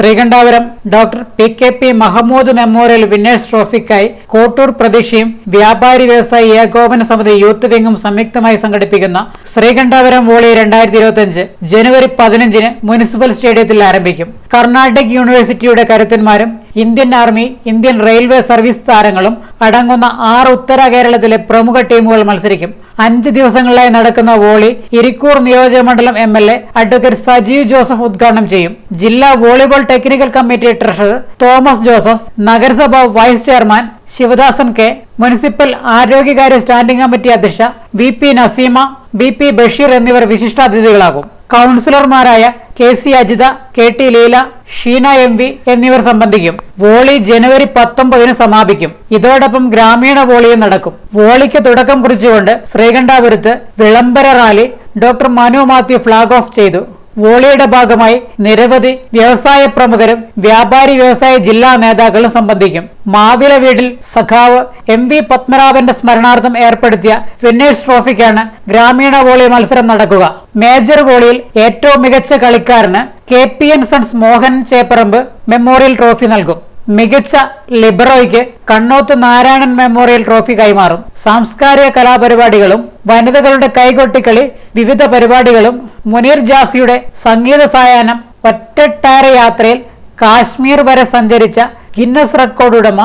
Sreekandapuram doctor P K P Mahmood memorial winners ട്രോഫിക്കായി Kottoor പ്രതീക്ഷയും വ്യാപാരി വ്യവസായി ഏകോപന സമിതി യൂത്ത് വിംഗും സംയുക്തമായി സംഘടിപ്പിക്കുന്ന ശ്രീകണ്ഠാപുരം വോളി രണ്ടായിരത്തി ഇരുപത്തിയഞ്ച് ജനുവരി പതിനഞ്ചിന് മുനിസിപ്പൽ സ്റ്റേഡിയത്തിൽ ആരംഭിക്കും. കർണാടക യൂണിവേഴ്സിറ്റിയുടെ കരുത്തന്മാരും Indian army Indian railway service താരങ്ങളും അടങ്ങുന്ന ആറ് ഉത്തര കേരളത്തിലെ പ്രമുഖ ടീമുകൾ മത്സരിക്കും. അഞ്ച് ദിവസങ്ങളിലായി നടക്കുന്ന വോളി ഇരിക്കൂർ നിയോജകമണ്ഡലം M L A advocate Sajeev Joseph ഉദ്ഘാടനം ചെയ്യും. ജില്ലാ volleyball technical committee treasurer Thomas Joseph നഗരസഭ vice chairman Sivadasan K municipal ആരോഗ്യകാര്യ standing committee അധ്യക്ഷ V P Naseema B P Basheer എന്നിവർ വിശിഷ്ടാതിഥികളാകും. കൗൺസിലർമാരായ K C Ajitha K T Leela Sheena M V എന്നിവർ സംബന്ധിക്കും. വോളി ജനുവരി പത്തൊമ്പതിന് സമാപിക്കും. ഇതോടൊപ്പം ഗ്രാമീണ വോളിയും നടക്കും. വോളിക്ക് തുടക്കം കുറിച്ചുകൊണ്ട് ശ്രീകണ്ഠാപുരത്ത് വിളംബര rally doctor Manu Mathew flag off ചെയ്തു. വോളിയുടെ ഭാഗമായി നിരവധി വ്യവസായ പ്രമുഖരും വ്യാപാരി വ്യവസായ ജില്ലാ നേതാക്കളും സംബന്ധിക്കും. മാവില വീടിൽ സഖാവ് എം വി പത്മനാഭന്റെ സ്മരണാർത്ഥം ഏർപ്പെടുത്തിയ വിന്നേഴ്സ് ട്രോഫിക്കാണ് ഗ്രാമീണ വോളി മത്സരം നടക്കുക. മേജർ വോളിയിൽ ഏറ്റവും മികച്ച കളിക്കാരന് K P N sons Mohan Cheparamba memorial trophy നൽകും. മികച്ച ലിബറോയ്ക്ക് കണ്ണോത്ത് നാരായണൻ മെമ്മോറിയൽ ട്രോഫി കൈമാറും. സാംസ്കാരിക കലാപരിപാടികളും വനിതകളുടെ കൈകൊട്ടിക്കളി വിവിധ പരിപാടികളും മുനീർ ജാസിയുടെ സംഗീത സായാഹ്നം ഒറ്റട്ടാര യാത്രയിൽ കാശ്മീർ വരെ സഞ്ചരിച്ച ഗിന്നസ് റെക്കോർഡ് ഉടമ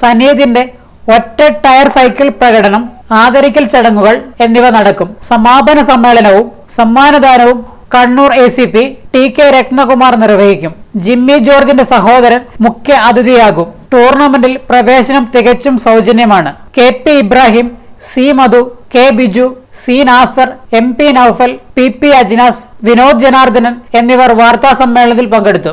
സനീദിന്റെ ഒറ്റ ടയർ സൈക്കിൾ പ്രകടനം ആദരിക്കൽ ചടങ്ങുകൾ എന്നിവ നടക്കും. സമാപന സമ്മേളനവും സമ്മാനദാനവും Kannur A C P T K Ratnakumar നിർവഹിക്കും. ജിമ്മി ജോർജിന്റെ സഹോദരൻ മുഖ്യ അതിഥിയാകും. ടൂർണമെന്റിൽ പ്രവേശനം തികച്ചും സൗജന്യമാണ്. K P Ibrahim C Madhu K Biju C Nasar M P Naufal P P Ajnas Vinod Janardanan എന്നിവർ വാർത്താ സമ്മേളനത്തിൽ പങ്കെടുത്തു.